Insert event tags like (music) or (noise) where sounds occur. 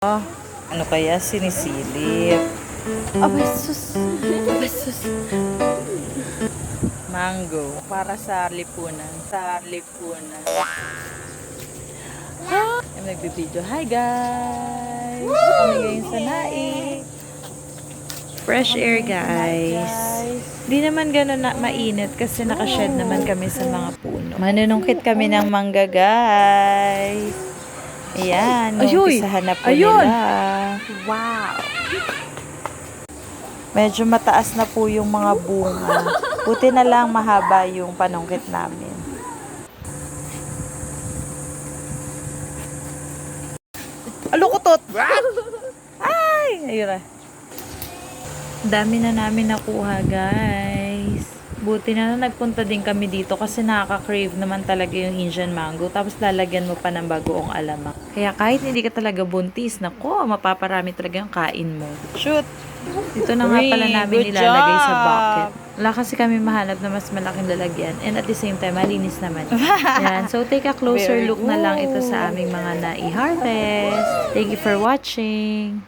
Ah, ano kaya sinisilip? Abay, sus. Abay, sus. Mango. Para sa lipunan. Sa lipunan. Ah! Nagbibideo. Hi guys! Kami ngayon sa Naik. Fresh air, guys. Di naman gano'n na mainit kasi nakashed naman kami sa mga puno. Manunungkit kami ng mangga guys. Ayan, umpisahan na po Ayun! nila. Wow! Medyo mataas na po yung mga bunga. (laughs) Buti na lang mahaba yung panungkit namin. Alukutot! (laughs) Ay! Ayun na. Dami na namin nakuha, guys. Buti na lang nagpunta din kami dito kasi nakaka-crave naman talaga yung Indian mango. Tapos lalagyan mo pa ng bagoong alamak. Kaya kahit hindi ka talaga buntis, nako, mapaparami talaga yung kain mo. Shoot! Dito na nga pala namin nilalagay sa bucket. Wala kasi kami mahanap na mas malaking lalagyan. And at the same time, malinis naman. (laughs) Yan. So, take a closer look na lang ito sa aming mga nai-harvest. Thank you for watching.